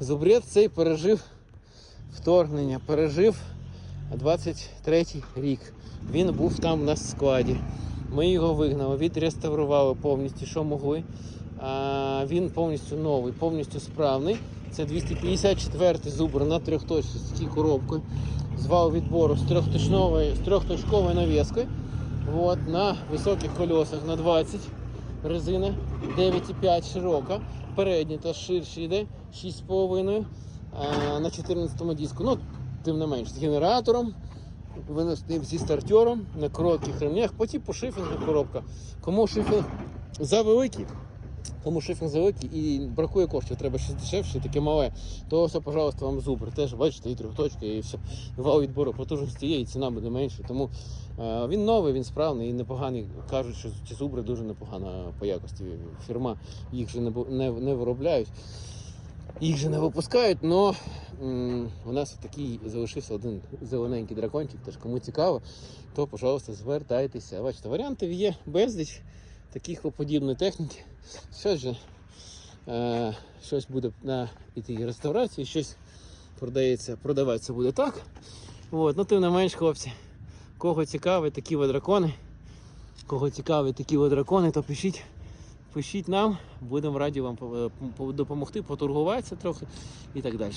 Зубрєт цей пережив вторгнення, пережив 23-й рік. Він був там на складі. Ми його вигнали, відреставрували повністю, що могли. А, він повністю новий, повністю справний. Це 254-й зубр на трьохточці коробкою. З вал відбору з трьохточковою навіскою. От, на високих колесах на 20 резина 9,5 широка. Передня та ширше йде 6,5 на 14 диску. Ну, тим не менш, з генератором, виносним зі стартером на коротких ремнях, потім по шифінгу коробка. Кому шифінг завеликий, кому шифінг завеликий і бракує коштів, треба щось дешевше, таке мале, то все, пожалуйста, вам зубр. Теж бачите, і трьохточка, і все. Вал відбору потужності є, і ціна буде менше. Тому е, він новий, він справний і непоганий. Кажуть, що ці зубри дуже непогано по якості. Фірма їх же не, не, не виробляють. Їх же не випускають, але у нас такий залишився один зелененький дракончик. Тож кому цікаво, то, пожалуйста, звертайтеся. Бачите, варіантів є безліч таких подібної техніки. Щось же е, щось буде на іти реставрації, щось продається, продаватися буде так. От, ну тим не менш, хлопці, кого цікаві такі водракони, кого цікаві такі водракони, то пишіть. Пишіть нам, будемо раді вам по- по- допомогти, поторгуватися трохи і так далі.